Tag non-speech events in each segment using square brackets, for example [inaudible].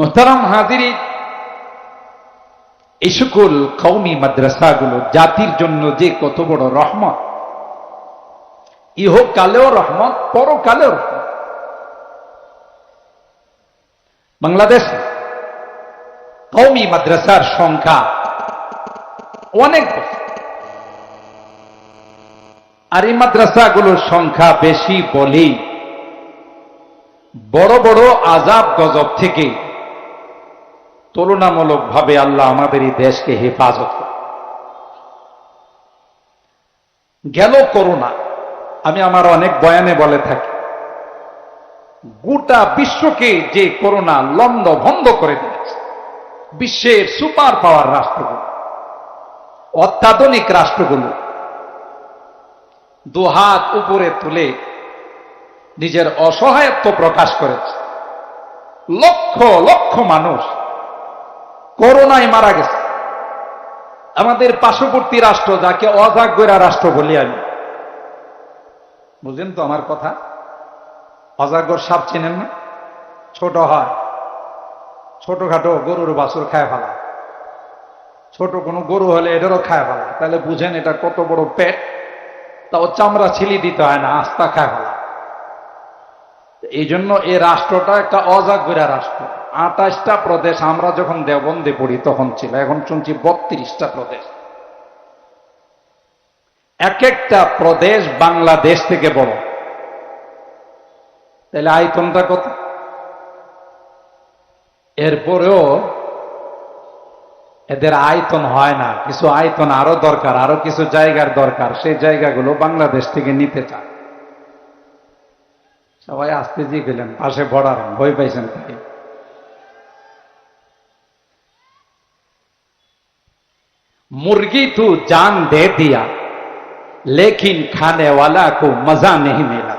মোহতারাম হাজিরি, এই সকল কৌমি মাদ্রাসাগুলো জাতির জন্য যে কত বড় রহমত। ইহকালেও রহমত, পরকালেও রহমত। বাংলাদেশ কৌমি মাদ্রাসার সংখ্যা অনেক আর এই মাদ্রাসাগুলোর সংখ্যা বেশি বলেই বড় বড় আজাব গজব থেকে তুলনামূলকভাবে আল্লাহ আমাদের এই দেশকে হেফাজত করে গেল করোনা। আমি আমার অনেক বয়ানে বলে থাকি, গোটা বিশ্বকে যে করোনা লন্ড ভন্ড করে দিয়েছে, বিশ্বের সুপার পাওয়ার রাষ্ট্রগুলো, অত্যাধুনিক রাষ্ট্রগুলো দুহাত উপরে তুলে নিজের অসহায়ত্ব প্রকাশ করেছে। লক্ষ লক্ষ মানুষ করোনায় মারা গেছে। আমাদের পার্শ্ববর্তী রাষ্ট্র যাকে অজাগ্যরা রাষ্ট্র বলি আমি। বুঝলেন তো আমার কথা? অজাগর সাপ চেনেন না? ছোট হয়। ছোটখাটো গরুর বাছুর খায় ফেলা ছোট কোনো গরু হলে এটারও খায় ফেলা তাহলে বুঝেন এটা কত বড় পেট। তাও চামড়া ছিলি দিতে হয় না, আস্তা খায় ফেলা এই জন্য এই রাষ্ট্রটা একটা অজাগরা রাষ্ট্র। আঠাশটা প্রদেশ আমরা যখন দেওবন্দে পড়ি, তখন ছিল, এখন শুনছি বত্রিশটা প্রদেশ। এক একটা প্রদেশ বাংলাদেশ থেকে বড়। তাহলে আয়তনটা কত? এরপরেও এদের আয়তন হয় না, কিছু আয়তন আরও দরকার, আরও কিছু জায়গার দরকার, সেই জায়গাগুলো বাংলাদেশ থেকে নিতে চায়। সবাই আসতে দিয়ে গেলেন, পাশে বড়ার ভয় পাইছেন তাই मुर्गी तू जान दे दिया लेकिन खाने वाला को मजा नहीं मिला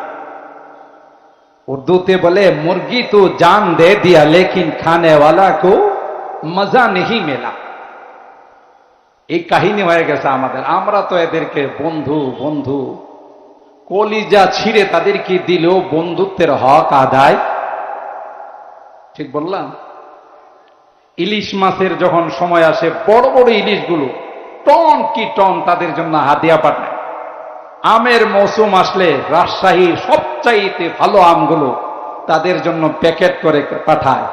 উর্দুতে বলে মুরগি তো জান দে দিয়া লেকিন খানে ওয়ালা কো মজা নেই মেলা এই কাহিনী হয়ে গেছে আমাদের আমরা তো এদেরকে বন্ধু বন্ধু কলিজা ছিঁড়ে তাদেরকে দিলেও বন্ধুত্বের হক আদায় ঠিক বললাম ইলিশ মাছের যখন সময় আসে বড় বড় ইলিশগুলো টন কি টন তাদের জন্য হাদিয়া পাঠায়। আমের মৌসুম আসলে রাজশাহীর সবচাইতে ভালো আমগুলো তাদের জন্য প্যাকেট করে পাঠায়।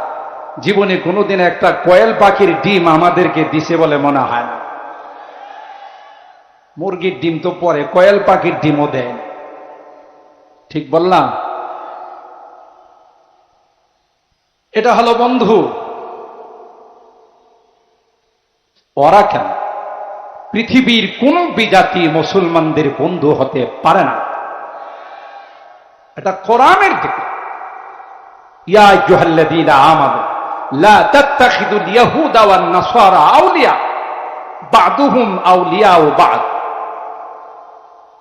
জীবনে কোনোদিন একটা কয়েল পাখির ডিম আমাদেরকে দিছে বলে মনে হয় না। মুরগির ডিম তো পরে, কয়েল পাখির ডিমও দেয় ঠিক বললাম? এটা হলো বন্ধু। ওরা কেন? পৃথিবীর কোন বিজাতি মুসলমানদের বন্ধু হতে পারে না। এটা কোরআনের দিকে। ইয়া আইয়ুহাল্লাযীনা আমানু, লা তাত্তাখিদুল ইয়াহুদা আউলিয়া, বাদুহুম আউলিয়াউ বাদ।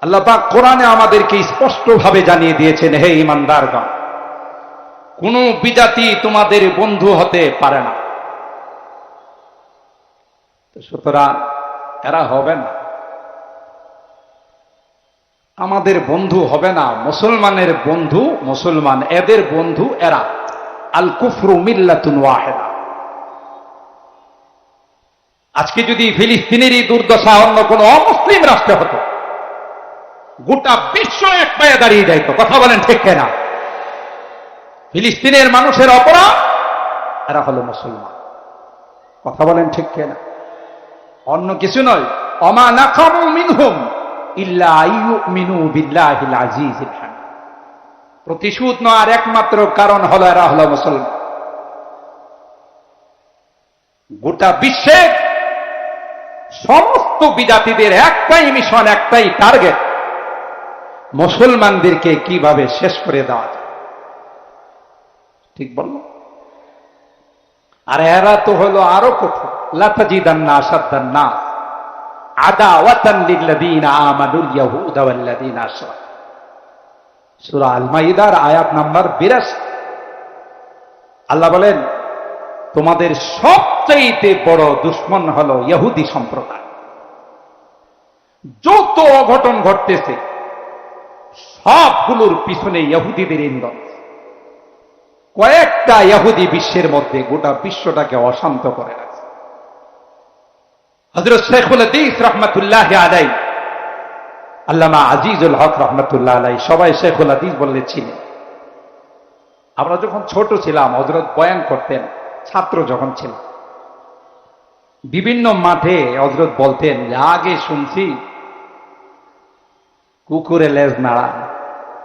আল্লাহ কোরআনে আমাদেরকে স্পষ্টভাবে জানিয়ে দিয়েছেন, হে ইমানদারগণ, কোন বিজাতি তোমাদের বন্ধু হতে পারে না। সুতরাং এরা হবে না। আমাদের বন্ধু হবে না, মুসলমানের বন্ধু, মুসলমান এদের বন্ধু এরা। আল কুফরু মিল্লাতুন ওয়াহেদা। আজকে যদি ফিলিস্তিনেরই দুর্দশা অন্য কোন অমুসলিম রাষ্ট্রে হতো, গোটা বিশ্ব এক পায়ে দাঁড়িয়ে যাইতো, কথা বলেন ঠিক কেনা? ফিলিস্তিনের মানুষের অপরাধ, এরা হলো মুসলমান। কথা বলেন ঠিক কেনা? অন্য কিছু নয়। অমা নাকামু মিনহুম প্রতিশোধ নেওয়ার একমাত্র কারণ হল এরা হলো মুসলমান। গোটা বিশ্বে সমস্ত বিজাতিদের একটাই মিশন, একটাই টার্গেট। মুসলমানদেরকে কীভাবে শেষ করে দেওয়া যায়? ঠিক বলল আর এরা তো হলো আরও কঠোর। লাতাজিদান্না আসাদ্দান্না আদা লিল্লাযীনা আমানুল ইয়াহুদা ওয়াল্লাযীনা আশরাকু। সূরা আল মাইদার আয়াত নাম্বার 82 আল্লাহ বলেন, তোমাদের সবচেয়ে বড় দুশ্মন হলো ইহুদি সম্প্রদায়। যত অঘটন ঘটতেছে, সবগুলোর পিছনে ইহুদিদের ইন্ধন কয়েকটা ইহুদি বিশ্বের মধ্যে গোটা বিশ্বটাকে অশান্ত করে রাখছে হজরত শেখুল হাদিস রহমতুল্লাহ আলাই আল্লামা আজিজুল হক রহমতুল্লাহ আলাই সবাই শেখুল হাদিস বললে আমরা যখন ছোট ছিলাম হজরত বয়ান করতেন, ছাত্র যখন ছিলাম। বিভিন্ন মাঠে হজরত বলতেন যে আগে শুনছি, কুকুরে লেজ নাড়া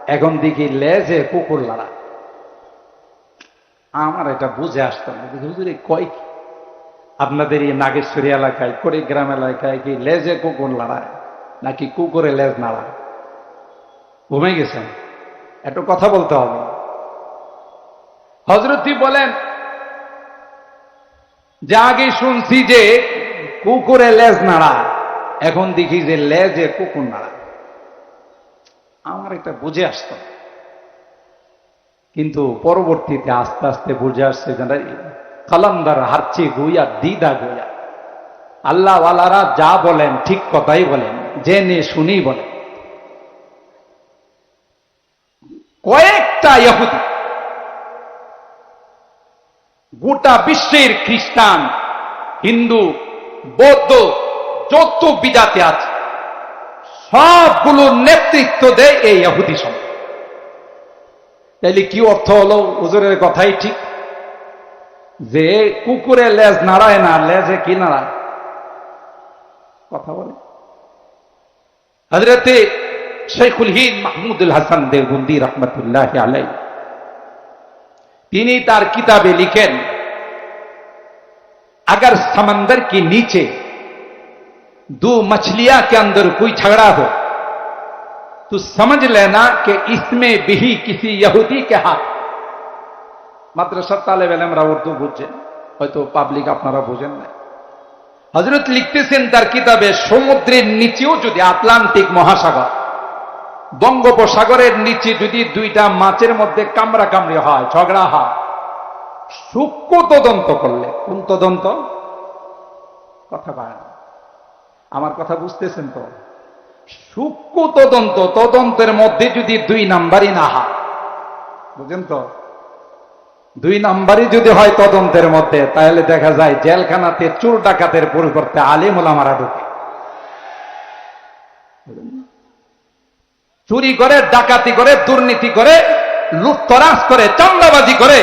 এখন দেখি লেজে কুকুর নাড়া আমার এটা বুঝে আসতাম হুজুরে কয় আপনাদের এই নাগেশ্বরী এলাকায়, কুড়িগ্রাম এলাকায় কি লেজে কুকুর লড়ায় নাকি কুকুরে লেজ নাড়ায়? ঘুমে গেছেন? একটু কথা বলতে হবে। হজরতই বলেন, যে আগে শুনছি যে কুকুরে লেজ নাড়া এখন দেখি যে লেজে কুকুর নাড়া আমার এটা বুঝে আসত। কিন্তু পরবর্তীতে আস্তে আস্তে বুঝে আসছে যে কালান্দার হারচে গুইয়া দিদা গুইয়া আল্লাহওয়ালারা যা বলেন, ঠিক কথাই বলেন, জেনে শুনি বলেন। কয়েকটা ইহুদি, গোটা বিশ্বের খ্রিস্টান, হিন্দু, বৌদ্ধ, যত বিজাতে আছে সবগুলোর নেতৃত্ব দেয় এই ইহুদি সমাজ। তাইলে কি অর্থ হলো? হুজুরের কথাই ঠিক। যে কুকুরে লেজ নাড়ায় না লেজে কি নাড়ায় কথা বলে হজরতে শেখুল হিদ মাহমুদুল হাসান দেওবন্দি রহমতুল্লাহ আলাই তিনি তার কিতাবে লিখেন अगर समंदर के नीचे दो मछलियां के अंदर कोई झगड़ा हो तो समझ लेना कि इसमें भी किसी यहूदी के हाथ মাদ্রাসার তালে বেলে আমরা উর্দু বুঝছেন হয়তো পাবলিক আপনারা বুঝেন না হজরত লিখতেছেন তার কিতাবে, সমুদ্রের নিচেও যদি আটলান্টিক মহাসাগর, বঙ্গোপসাগরের নিচে যদি দুইটা মাছের মধ্যে কামড়া কামড়ি হয়, ঝগড়া হয়, সূক্ষ্ম তদন্ত করলে, কোন তদন্ত? কথা পায় না আমার কথা বুঝতেছেন তো? সূক্ষ্ম তদন্ত, তদন্তের মধ্যে যদি দুই নাম্বারই না হয়, বুঝেন তো? দুই নাম্বারই যদি হয় তদন্তের মধ্যে, তাহলে দেখা যায় জেলখানাতে চোর ডাকাতের পরিবর্তে আলিম ওলামারা ঢুকে। চুরি করে, ডাকাতি করে, দুর্নীতি করে, লুটতরাজ করে চান্দাবাজি করে,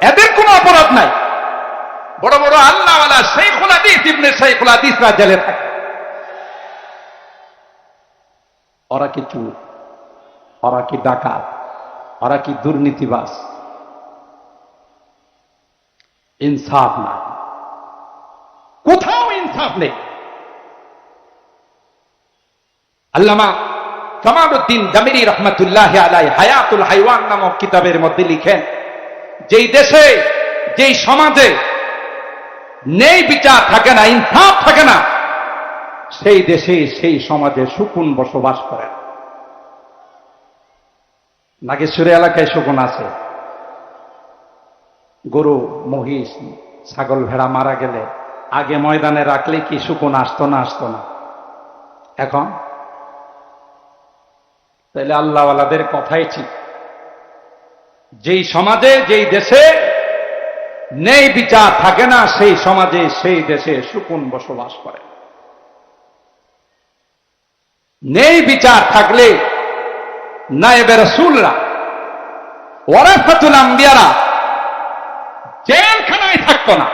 এদের কোনো অপরাধ নাই। বড় বড় আল্লাহওয়ালা শেখুল হাদিস, ইবনে শেখুল হাদিসরা জেলে থাকে। ওরা কি চুর? ওরা কি ডাকাত? ওরা কি দুর্নীতিবাস ইনসাফ না কোথাও ইনসাফ নেই। আল্লামা কামালউদ্দিন জামিরি রহমতুল্লাহ আলাই হায়াতুল হাইওয়ান নামক কিতাবের মধ্যে লিখেন, যেই দেশে, যেই সমাজে নেই বিচার থাকে না, ইনসাফ থাকে না, সেই দেশে, সেই সমাজে সুকুন বসবাস করেন নাগেশ্বরী এলাকায় শকুন আছে। গরু, মহিষ, ছাগল, ভেড়া মারা গেলে আগে ময়দানে রাখলে কি সুকুন আসতো না আসতো না? এখন? তাইলে আল্লাহওয়ালাদের কথাই ঠিক। যেই সমাজে, যেই দেশে নেই বিচার, থাকে না, সেই সমাজে, সেই দেশে সুকুন বসবাস করে। নেই বিচার থাকলে নায়েবে রসুলরা ওরাফাতুল আম্বিয়ারা জেলখানায় থাকতো না।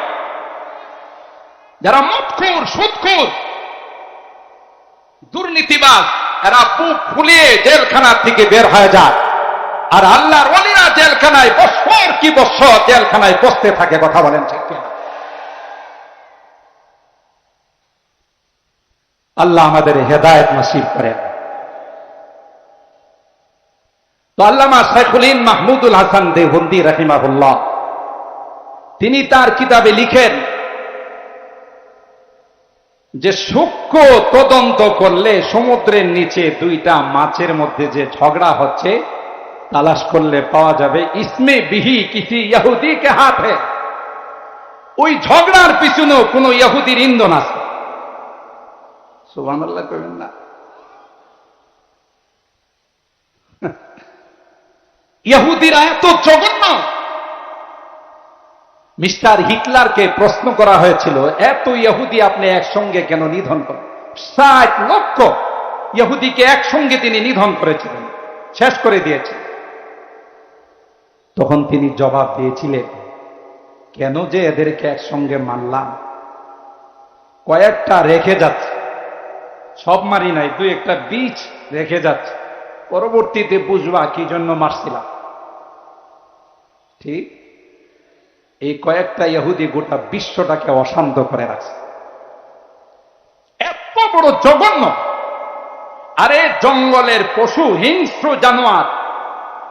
যারা মদখোর সুদখোর দুর্নীতিবাজ, এরা বুক ফুলিয়ে জেলখানা থেকে বের হয়ে যায়। আর আল্লাহর অলিরা জেলখানায় বছর কি বছর জেলখানায় বসতে থাকে কথা বলেন ঠিক? আল্লাহ আমাদের হেদায়ত নসিব করেন। তো আল্লামা শেখুলিন মাহমুদুল হাসান দেহন্দি রহিমাহুল্লাহ তিনি তার কিতাবে লিখেন যে সূক্ষ্ম তদন্ত করলে সমুদ্রের নিচে দুইটা মাছের মধ্যে যে ঝগড়া হচ্ছে, তালাশ করলে পাওয়া যাবে, ইসমে বিহি কিসি ইহুদি কে হাতে ওই ঝগড়ার পিছনেও কোন ইহুদির ইন্ধন আছে। সুবহানাল্লাহ কইবেন না। [laughs] ইহুদিরা এত জঘন্য মিস্টার হিটলারকে প্রশ্ন করা হয়েছিল, এত ইহুদি আপনি একসঙ্গে কেন নিধন করেন? ষাট লক্ষ ইহুদিকে একসঙ্গে তিনি নিধন করেছিলেন, শেষ করে দিয়েছেন। তখন তিনি জবাব দিয়েছিলেন, কেন যে এদেরকে একসঙ্গে মানলাম? কয়েকটা রেখে যাচ্ছে, সব মারি নাই, দুই একটা বীজ রেখে যাচ্ছে, পরবর্তীতে বুঝবা কি জন্য মারছিলাম? ঠিক এই কয়েকটা ইহুদি গোটা বিশ্বটাকে অশান্ত করে রাখছে। এত বড় জঘন্য। আরে জঙ্গলের পশু, হিংস্র জানোয়ার,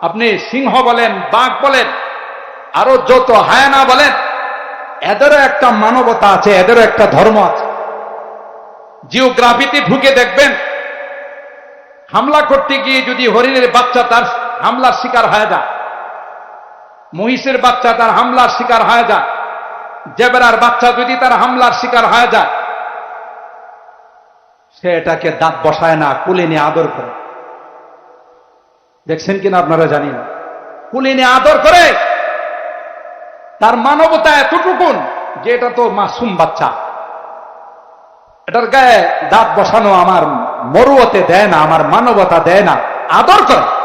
আপনি সিংহ বলেন, বাঘ বলেন, আরও যত হায়ানা বলেন, এদেরও একটা মানবতা আছে, এদেরও একটা ধর্ম আছে। জিওগ্রাফিতে ঢুকে দেখবেন, হামলা করতে গিয়ে যদি হরিণের বাচ্চা তার হামলার শিকার হয়ে যায়। মহিষের বাচ্চা তার হামলার শিকার হয়ে যায়। জেবেরার বাচ্চা যদি তার হামলার শিকার হয়ে যায়, সে এটাকে দাঁত বসায় না, কুলে নিয়ে আদর করে। দেখছেন কিনা আপনারা জানি না। কুলে নিয়ে আদর করে। তার মানবতা এতটুকুন যে এটা তো মাসুম বাচ্চা। এটার গায়ে দাঁত বসানো আমার মরুয়তে দেয় না, আমার মানবতা দেয় না। আদর করে।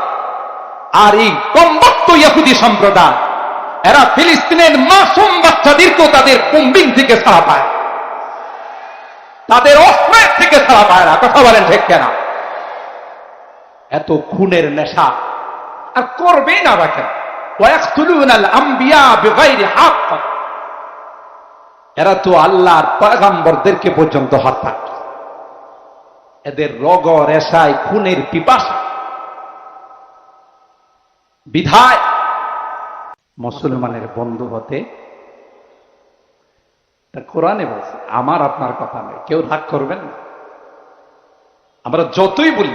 আর এই কম্বাক্ত ইয়াহুদি সম্প্রদায়, এরা ফিলিস্তিনের মাসুম বাচ্চাদেরকেও তাদের কুম্বিং থেকে ছাড়া পায় তাদের অস্ত্রের থেকে ছাড়া পায় না, কথা বলেন ঠিক কেনা? এত খুনের নেশা, আর করবে না রাখেন এরা তো আল্লাহর পাগাম্বরদেরকে পর্যন্ত হত্যা এদের রগ রেশায় খুনের পিপাসা। বিধায়। মুসলমানের বন্ধু হতে তা কোরআনে বলছে, আমার আপনার কথা নয়, কেউ রাগ করবেন না। আমরা যতই বলি,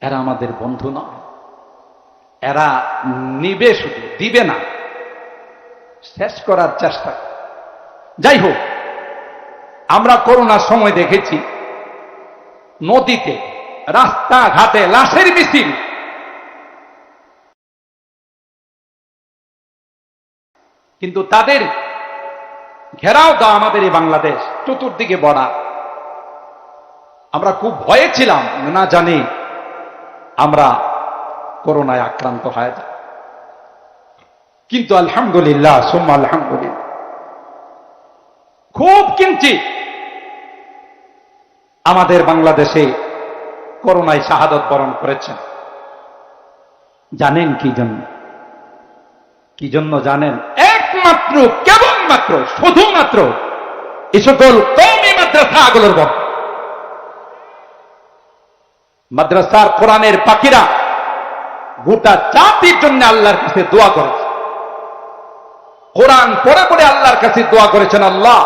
এরা আমাদের বন্ধু নয়। এরা নিবে শুধু, দিবে না। শেষ করার চেষ্টা যাই হোক, আমরা করোনার সময় দেখেছি, নদীতে রাস্তাঘাটে লাশের মিছিল। কিন্তু তাদের ঘেরাও দাও আমাদের এই বাংলাদেশ, চতুর্দিকে বড়া আমরা খুব ভয়ে ছিলাম, না জানি আমরা করোনায় আক্রান্ত হয়ে যায় কিন্তু আলহামদুলিল্লাহ, সোম্মা আলহামদুলিল্লাহ। খুব কিঞ্চিত আমাদের বাংলাদেশে করোনায় শাহাদত বরণ করেছেন। জানেন কি জন্য? কি জন্য জানেন? একমাত্র, কেবলমাত্র, শুধুমাত্র এই সকল কৌমি মাদ্রাসাগুলোর বর মাদ্রাসার কোরআনের পাখিরা গোটা জাতির জন্য আল্লাহর কাছে দোয়া করেছে। কোরআন পড়ে পড়ে আল্লাহর কাছে দোয়া করেছেন, আল্লাহ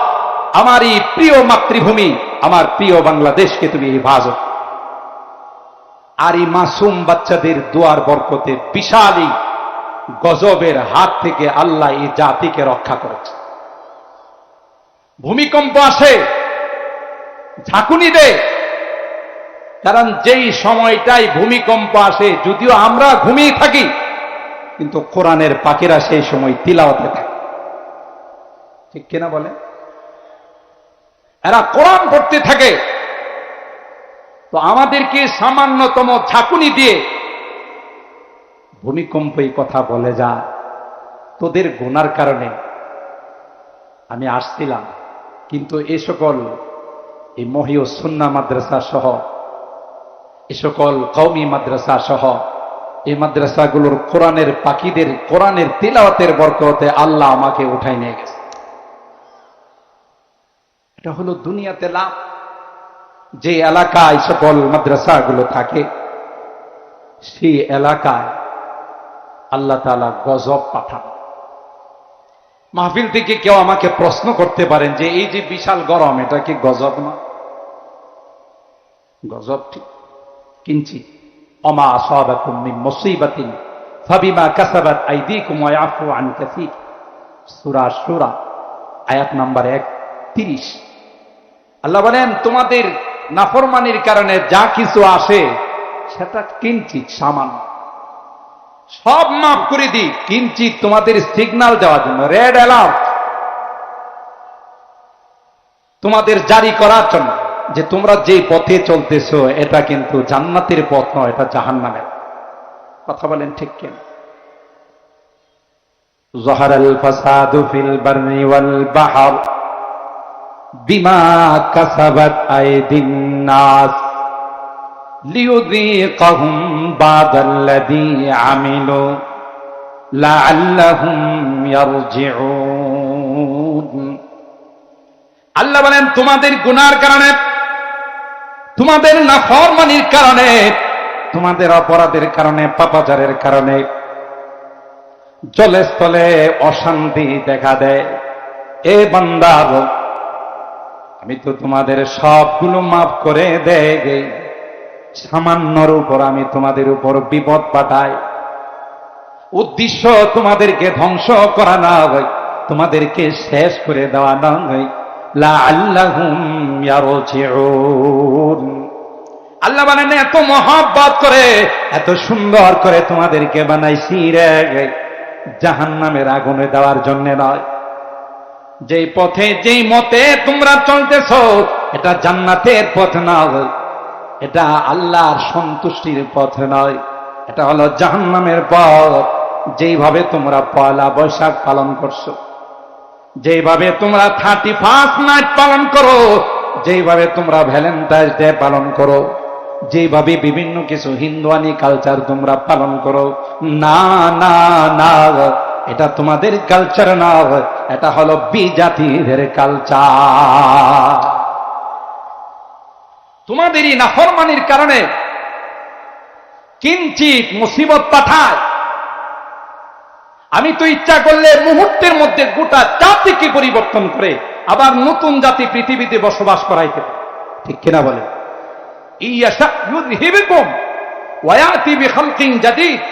আমার এই প্রিয় মাতৃভূমি, আমার প্রিয় বাংলাদেশকে তুমি হেফাজত আর এই মাসুম বাচ্চাদের দোয়ার বরকতে বিশালী গজবের হাত থেকে আল্লাহ এই জাতিকে রক্ষা করেছে। ভূমিকম্প আসে, ঝাঁকুনি দেয়। কারণ যেই সময়টাই ভূমিকম্প আসে, যদিও আমরা ঘুমিয়ে থাকি, কিন্তু কোরআনের পাখিরা সেই সময় তিলাওতে থাকে। ঠিক কিনা বলে এরা কোরআন পড়তে থাকে তো আমাদেরকে সামান্যতম ঝাঁকুনি দিয়ে ভূমিকম্প এই কথা বলে যা, তোদের গোনার কারণে আমি আসছিলাম। কিন্তু এ সকল এই মহিও সুন্না মাদ্রাসা সহ, এ সকল কৌমি মাদ্রাসা সহ, এই মাদ্রাসাগুলোর কোরআনের পাখিদের, কোরআনের তিলাওয়াতের বরকতে আল্লাহ আমাকে উঠাই নিয়ে গেছে। এটা হলো দুনিয়াতে লাভ। যে এলাকায় সকল মাদ্রাসাগুলো থাকে, সেই এলাকায় আল্লাহ তালা গজব পাঠান। মাহফিল থেকে কেউ আমাকে প্রশ্ন করতে পারেন যে, এই যে বিশাল গরম, এটা কি গজব না? গজব ঠিক। কিঞ্চি অমা আসাবাকুম মিন মুসিবাতিন, ফাবিমা কাসাবাত আইদিকুম ওয়া ইয়াফু আন কাসীর। সূরা সূরা আয়াত নাম্বার 31 আল্লাহ বলেন, তোমাদের নাফরমানির কারণে যা কিছু আসে, সেটা কিঞ্চিত সামান্য। সব মাফ করে দিই কিঞ্চিত তোমাদের সিগনাল দেওয়ার জন্য। রেড অ্যালার্ট তোমাদের জারি করার জন্য যে তোমরা যে পথে চলতেছ, এটা কিন্তু জান্নাতের পথ নয়, এটা জাহান নামের কথা বলেন ঠিক কেন? জহারাল ফাসাদু ফিল বারনি ওয়াল বাহার। আল্লাহ বলেন, তোমাদের গুনার কারণে, তোমাদের নাফরমানির কারণে, তোমাদের অপরাধের কারণে, পাপাচারের কারণে জলে স্থলে অশান্তি দেখা দেয়। এ বন্দা আমি তো তোমাদের সবগুলো মাফ করে দেয় সামান্যর উপর আমি তোমাদের উপর বিপদ পাঠাই। উদ্দেশ্য তোমাদেরকে ধ্বংস করা না হয়, তোমাদেরকে শেষ করে দেওয়া না হয়। আল্লাহ বানানে এত মহাব্বত করে, এত সুন্দর করে তোমাদেরকে বানাইছি রে। জাহান্নামের আগুনে দেওয়ার জন্য নয়। যেই পথে, যেই মতে তোমরা চলতেছ, এটা জান্নাতের পথ নয়। এটা আল্লাহর সন্তুষ্টির পথ নয়। এটা হলো জাহান্নামের পথ। যেইভাবে তোমরা পয়লা বৈশাখ পালন করছ যেভাবে তোমরা থার্টি ফার্স্ট নাইট পালন করো যেভাবে তোমরা ভ্যালেন্টাইন্স ডে পালন করো যেভাবে বিভিন্ন কিছু হিন্দুয়ানি কালচার তোমরা পালন করো, না না না। এটা তোমাদের কালচার না এটা হলো বিজাতিদের কালচার তোমাদেরই নাফরমানির কারণে কিঞ্চিত মুসিবত পাঠায়। আমি তো ইচ্ছা করলে মুহূর্তের মধ্যে গোটা জাতিকে পরিবর্তন করে আবার নতুন জাতি পৃথিবীতে বসবাস করাইতে ঠিক কিনা বলে? ইয়াশা ইউযহিবকুম ওয়া ইয়াতি বিখালকিন জাদীদ।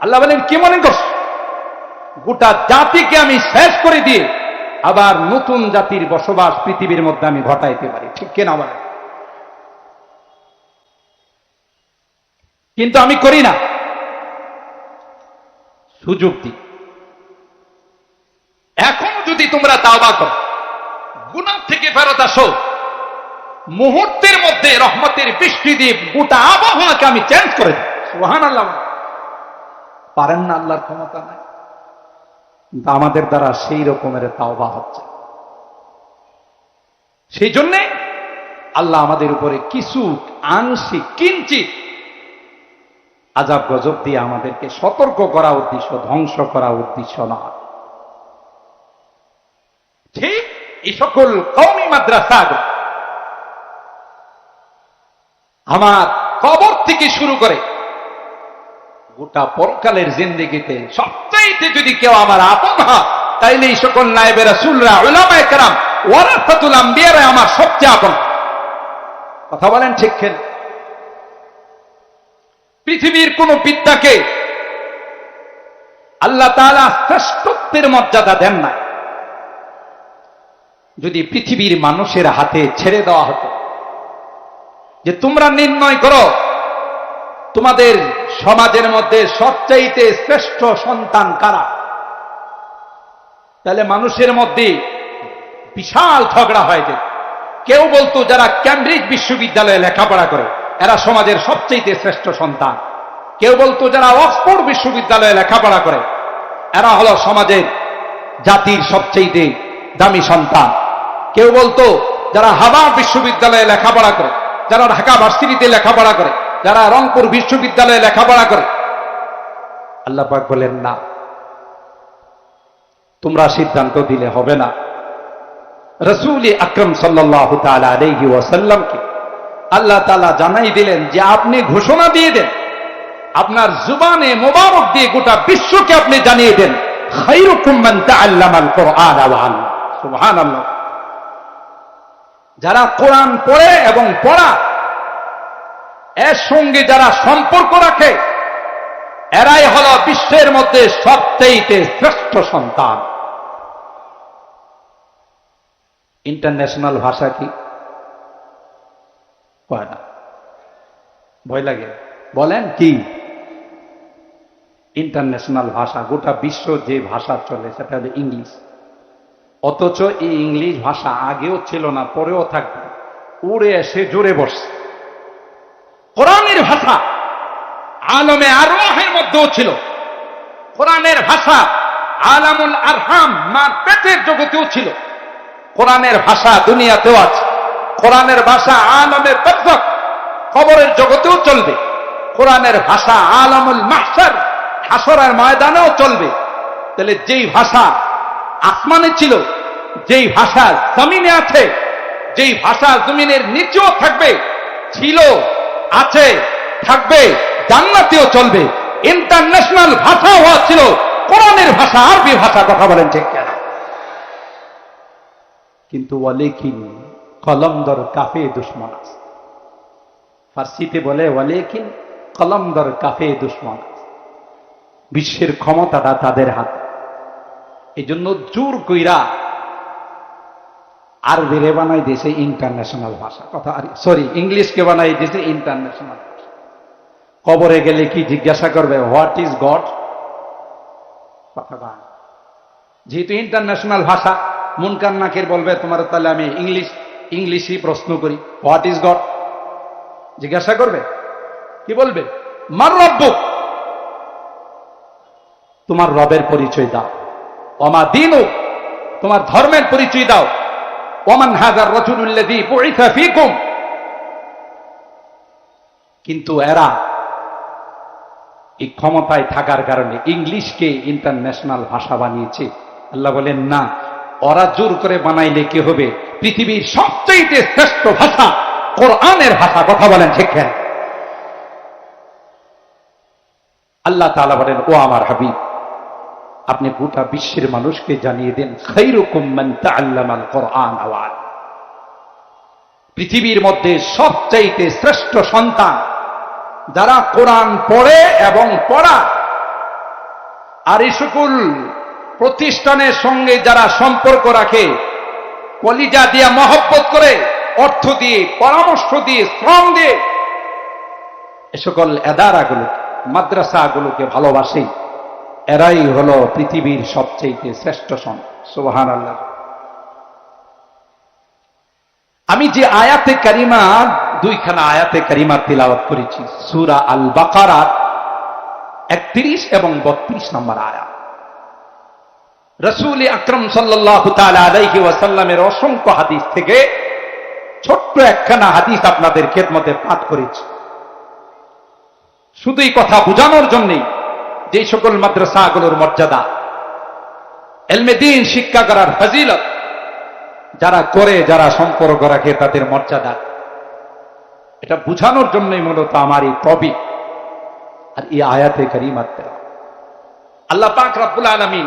আল্লাহ বলেন, কি মনে করছ? গোটা জাতিকে আমি শেষ করে দিয়ে আবার নতুন জাতির বসবাস পৃথিবীর মধ্যে আমি ঘটাইতে পারি। ঠিক কিনা কিন্তু আমি করি না। সুযোগ দিই। এখনও যদি তোমরা তাওবা করো, গুনাহ থেকে ফেরত আসো মুহূর্তের মধ্যে রহমতের বৃষ্টি দিয়ে গোটা আবহাওয়াকে আমি চেঞ্জ করে দিই। পারেন না আল্লাহর ক্ষমতা নাই। কিন্তু আমাদের দ্বারা সেই রকমের তাওবা হচ্ছে। সেই জন্যে আল্লাহ আমাদের উপরে কিছু আংশিক, কিঞ্চিত আজাব গজব দিয়ে আমাদেরকে সতর্ক করা উদ্দেশ্য, ধ্বংস করা উদ্দেশ্য না ঠিক এই সকল কৌমি মাদ্রাসা আমার কবর থেকে শুরু করে গোটা পরকালের জিন্দিগিতে সবচাইতে যদি কেউ আমার আপন হয় তাইলে এই সকল নায়েবেরা সুলরা ওলামায় কেরাম ওয়ারাফাতুল আম্বিয়ারা আমার সবচেয়ে আপন। কথা বলেন ঠিক খেল পৃথিবীর কোন বিদ্যাকে আল্লাহ তালা শ্রেষ্ঠত্বের মর্যাদা দেন না যদি পৃথিবীর মানুষের হাতে ছেড়ে দেওয়া হতো যে তোমরা নির্ণয় করো, তোমাদের সমাজের মধ্যে সবচাইতে শ্রেষ্ঠ সন্তান কারা? তাহলে মানুষের মধ্যে বিশাল ঝগড়া হয়ে যেত কেউ বলতো যারা ক্যামব্রিজ বিশ্ববিদ্যালয়ে লেখাপড়া করে, এরা সমাজের সবচেয়ে শ্রেষ্ঠ সন্তান। কেউ বলতো যারা অক্সফোর্ড বিশ্ববিদ্যালয়ে লেখাপড়া করে, এরা হলো সমাজের জাতির সবচেয়ে দামি সন্তান। কেউ বলতো যারা হাবার বিশ্ববিদ্যালয়ে লেখাপড়া করে যারা ঢাকা ভার্সিটিতে লেখাপড়া করে, যারা রংপুর বিশ্ববিদ্যালয়ে লেখাপড়া করে, আল্লাহ পাক বলেন, না। তোমরা সিদ্ধান্ত দিলে হবে না। রসুল আকরম সাল্লাহ তালা আল্লাহ তালা জানাই দিলেন যে, আপনি ঘোষণা দিয়ে দেন। আপনার জুবানে মোবারক দিয়ে গোটা বিশ্বকে আপনি জানিয়ে দেন। যারা কোরআন পড়ে এবং পড়া, এর সঙ্গে যারা সম্পর্ক রাখে, এরাই হল বিশ্বের মধ্যে সবচেয়ে শ্রেষ্ঠ সন্তান। ইন্টারন্যাশনাল ভাষা কি? ভয় লাগে। বলেন কি? ইন্টারন্যাশনাল ভাষা, গোটা বিশ্ব যে ভাষা চলে, সেটা হলো ইংলিশ। অথচ এই ইংলিশ ভাষা আগেও ছিল না, পরেও থাকবে। উড়ে এসে জোরে বসছে। কোরআনের ভাষা আলমে আরোহের মধ্যেও ছিল। কোরআনের ভাষা আলামুল আরহাম, মার পেটের জগতেও ছিল। কোরআনের ভাষা দুনিয়াতেও আছে। কোরআনের ভাষা আলমে বদ্ধক কবরের জগতেও চলবে। কোরআনের ভাষা আলামুল মাহসার হাসরের ময়দানেও চলবে। তাহলে যেই ভাষা আসমানে ছিল, যেই ভাষা জমিনে আছে, যেই ভাষা জমিনের নিচেও থাকবে, ছিল, আছে, থাকবে, জান্নাতেও চলবে। ইন্টারন্যাশনাল ভাষা হওয়া ছিল, কোরআনের ভাষা, আরবি ভাষা, কথা বলেন ঠিক কেন? কিন্তু ওয়ালেকিন কলমদর কাফে দুশ্মন আছে। ফার্সিতে বলে ওয়ালেকিন কলমদর কাফে দুশ্মন বিশ্বের ক্ষমতাটা তাদের হাতে এই জন্য জোর কইরা আরবিরে বানাই দিয়েছে ইন্টারন্যাশনাল ভাষা। কথা সরি ইংলিশকে বানাই দিয়েছে ইন্টারন্যাশনাল কবরে গেলে কি জিজ্ঞাসা করবে হোয়াট ইজ গড কথা যেহেতু ইন্টারন্যাশনাল ভাষা মুনকার নাকের বলবে, তোমার তাহলে আমি ইংলিশ ইংলিশই প্রশ্ন করি। হোয়াট ইজ গড জিজ্ঞাসা করবে। কি বলবে? মার রব্বুক তোমার রবের পরিচয় দাও। অমা দিনু, তোমার ধর্মের পরিচয় দাও। ওমান হাজার রচুল্লাদি পরীক্ষা কিন্তু এরা এই ক্ষমতায় থাকার কারণে ইংলিশকে ইন্টারন্যাশনাল ভাষা বানিয়েছে। আল্লাহ বলেন, না, ওরা জোর করে বানাইলে কি হবে? পৃথিবীর সবচেয়ে শ্রেষ্ঠ ভাষা কোরআনের ভাষা। কথা বলেন, ঠিক আল্লাহ তাআলা বলেন, ও আমার হাবিব আপনি গোটা বিশ্বের মানুষকে জানিয়ে দেন কোরআন আওয়াল। পৃথিবীর মধ্যে সবচাইতে শ্রেষ্ঠ সন্তান যারা কোরআন পড়ে এবং পড়া, আর এই সকল প্রতিষ্ঠানের সঙ্গে যারা সম্পর্ক রাখে, কলিজা দিয়ে মহব্বত করে, অর্থ দিয়ে, পরামর্শ দিয়ে, শ্রম দিয়ে, এ সকল এদারাগুলো মাদ্রাসাগুলোকে ভালোবাসে। এরাই হলো পৃথিবীর সবচেয়ে শ্রেষ্ঠ সন সুবাহান আল্লাহ আমি যে আয়াতে কারিমা, দুইখানা আয়াতে কারিমা তিলাওয়াত করেছি। সুরা আল বাকারাত একত্রিশ এবং বত্রিশ নম্বর আয়াত রসুল আকরম সাল্লাহ অসংখ্য হাদিস থেকে ছোট্ট একখানা হাদিস আপনাদের খেদমতে পাঠ করেছি। শুধুই কথা বোঝানোর জন্যই যে সকল মাদ্রাসাগুলোর মর্যাদা এলমেদিন শিক্ষা করার ফজিলত, যারা করে, যারা সম্পর্ক রাখে, তাদের মর্যাদা। এটা বুঝানোর জন্যই মূলত আমার এই টপিক আর এই আয়াতে করিমাতে আল্লাহ পাক রাব্বুল আলামিন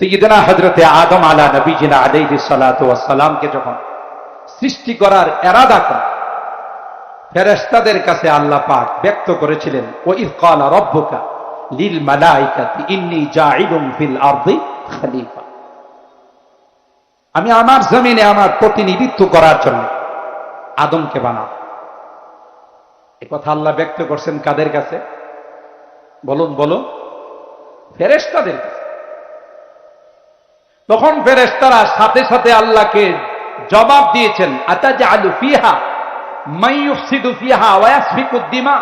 সৈয়দনা হজরতে আদম আলা নবীজিনা আলাইহি সালাতু সালামকে যখন সৃষ্টি করার এরাদা করেন ফেরেশতাদের কাছে আল্লাহ পাক ব্যক্ত করেছিলেন ও ইদ ক্বালা রব্বুকা লিল মালাইকাতি ইন্নী জাইলুম ফিল আরদি খলিফা। আমি আমার জমিনে আমার প্রতিনিধিত্ব করার জন্য আদমকে বানাব এ কথা আল্লাহ ব্যক্ত করছেন কাদের কাছে? বলুন বলুন। ফেরেশতাদের কাছে। তখন ফেরেশতারা সাথে সাথে আল্লাহকে জবাব দিয়েছেন আতাজ আলু ফিহা মাইয়ুফসিদু ফিহা ওয়াসফিকুদ্দিমা